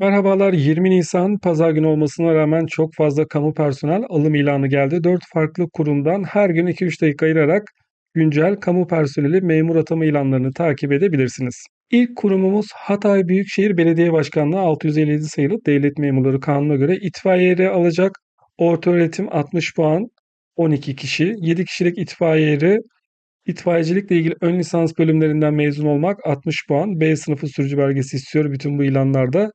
Merhabalar, 20 Nisan pazar günü olmasına rağmen çok fazla kamu personel alım ilanı geldi. 4 farklı kurumdan her gün 2-3 dakika ayırarak güncel kamu personeli memur atama ilanlarını takip edebilirsiniz. İlk kurumumuz Hatay Büyükşehir Belediye Başkanlığı 657 sayılı devlet memurları kanuna göre itfaiye alacak. Orta öğretim 60 puan, 12 kişi, 7 kişilik itfaiye itfaiyecilikle ilgili ön lisans bölümlerinden mezun olmak 60 puan, B sınıfı sürücü belgesi istiyor bütün bu ilanlarda.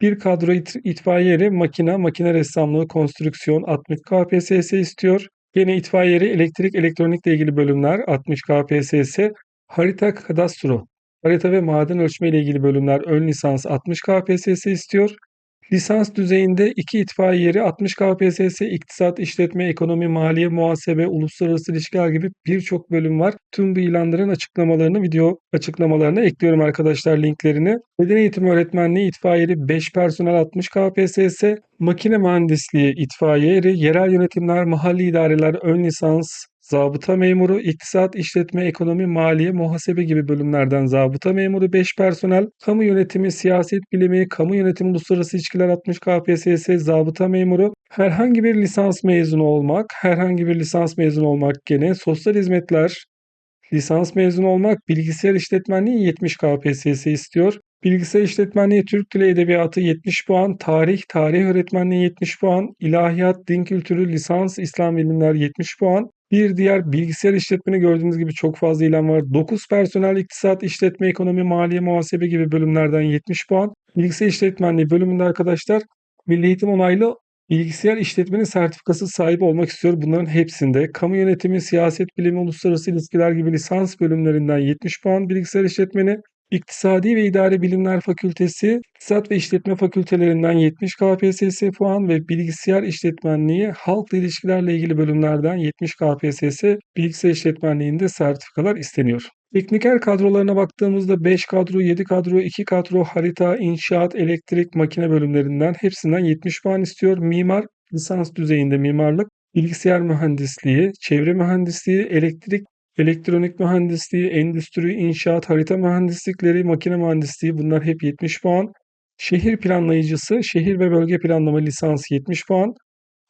Bir kadro it itfaiye eri makine, ressamlığı, konstrüksiyon 60 KPSS istiyor. Yine itfaiye eri elektrik, elektronikle ilgili bölümler 60 KPSS. Harita kadastro, harita ve maden ölçme ile ilgili bölümler ön lisans 60 KPSS istiyor. Lisans düzeyinde iki itfaiye yeri 60 KPSS, iktisat, işletme, ekonomi, maliye, muhasebe, uluslararası ilişkiler gibi birçok bölüm var. Tüm bu ilanların açıklamalarını video açıklamalarına ekliyorum arkadaşlar linklerini. Beden eğitimi öğretmenliği itfaiyeli 5 personel 60 KPSS, makine mühendisliği itfaiye eri, yerel yönetimler, mahalli idareler, ön lisans, zabıta memuru, iktisat, işletme, ekonomi, maliye, muhasebe gibi bölümlerden zabıta memuru 5 personel, kamu yönetimi, siyaset bilimi, kamu yönetimi, uluslararası ilişkiler 60 KPSS, zabıta memuru, herhangi bir lisans mezunu olmak, herhangi bir lisans mezunu olmak gene, sosyal hizmetler, lisans mezunu olmak, bilgisayar işletmenliği 70 KPSS istiyor. Bilgisayar işletmenliği Türk Dili Edebiyatı 70 puan, tarih, tarih öğretmenliği 70 puan, ilahiyat, din kültürü, lisans, İslam bilimler 70 puan, bir diğer bilgisayar işletmeni gördüğünüz gibi çok fazla ilan var. 9 personel iktisat, işletme, ekonomi, maliye, muhasebe gibi bölümlerden 70 puan. Bilgisayar işletmenliği bölümünde arkadaşlar Milli Eğitim onaylı bilgisayar işletmeni sertifikası sahibi olmak istiyor. Bunların hepsinde kamu yönetimi, siyaset bilimi, uluslararası ilişkiler gibi lisans bölümlerinden 70 puan bilgisayar işletmeni, İktisadi ve İdari Bilimler Fakültesi, İktisat ve İşletme Fakültelerinden 70 KPSS puan ve Bilgisayar İşletmenliği, Halkla İlişkilerle ilgili bölümlerden 70 KPSS, Bilgisayar İşletmenliğinde sertifikalar isteniyor. Tekniker kadrolarına baktığımızda 5 kadro, 7 kadro, 2 kadro, harita, inşaat, elektrik, makine bölümlerinden hepsinden 70 puan istiyor. Mimar, lisans düzeyinde mimarlık, bilgisayar mühendisliği, çevre mühendisliği, elektrik Elektronik mühendisliği, endüstri, inşaat, harita mühendislikleri, makine mühendisliği bunlar hep 70 puan. Şehir planlayıcısı, şehir ve bölge planlama lisans 70 puan.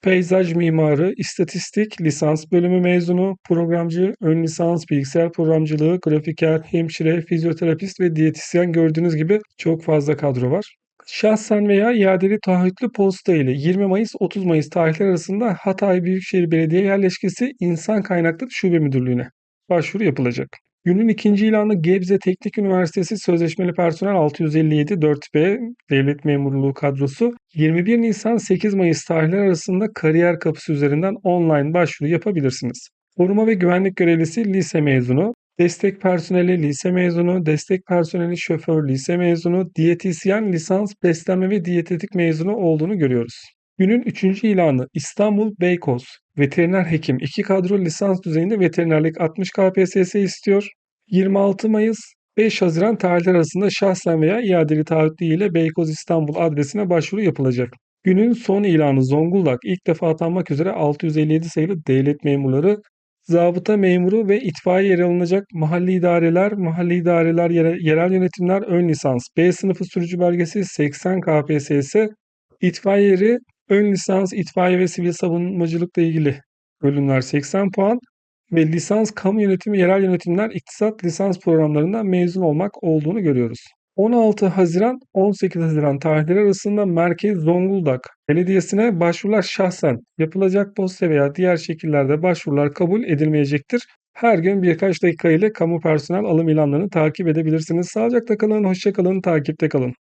Peyzaj mimarı, istatistik, lisans bölümü mezunu, programcı, ön lisans, bilgisayar programcılığı, grafiker, hemşire, fizyoterapist ve diyetisyen gördüğünüz gibi çok fazla kadro var. Şahsen veya iadeli taahhütlü posta ile 20 Mayıs 30 Mayıs tarihleri arasında Hatay Büyükşehir Belediye Yerleşkesi İnsan Kaynakları Şube Müdürlüğü'ne başvuru yapılacak. Günün ikinci ilanı Gebze Teknik Üniversitesi Sözleşmeli Personel 657 4B Devlet Memurluğu kadrosu 21 Nisan 8 Mayıs tarihleri arasında kariyer kapısı üzerinden online başvuru yapabilirsiniz. Koruma ve güvenlik görevlisi lise mezunu, destek personeli lise mezunu, destek personeli şoför lise mezunu, diyetisyen lisans beslenme ve diyetetik mezunu olduğunu görüyoruz. Günün üçüncü ilanı İstanbul Beykoz Veteriner hekim 2 kadro lisans düzeyinde veterinerlik 60 KPSS istiyor. 26 Mayıs 5 Haziran tarihler arasında şahsen veya iadeli taahhütlü ile Beykoz İstanbul adresine başvuru yapılacak. Günün son ilanı Zonguldak ilk defa atanmak üzere 657 sayılı devlet memurları, zabıta memuru ve itfaiye yer alınacak mahalli idareler, mahalli idareler, yerel yönetimler ön lisans, B sınıfı sürücü belgesi 80 KPSS, itfaiye yeri Ön lisans itfaiye ve sivil savunmacılıkla ilgili bölümler 80 puan ve lisans kamu yönetimi yerel yönetimler iktisat lisans programlarından mezun olmak olduğunu görüyoruz. 16 Haziran 18 Haziran tarihleri arasında Merkez Zonguldak Belediyesi'ne başvurular şahsen yapılacak posta veya diğer şekillerde başvurular kabul edilmeyecektir. Her gün birkaç dakika ile kamu personel alım ilanlarını takip edebilirsiniz. Sağlıcakla kalın, hoşça kalın, takipte kalın.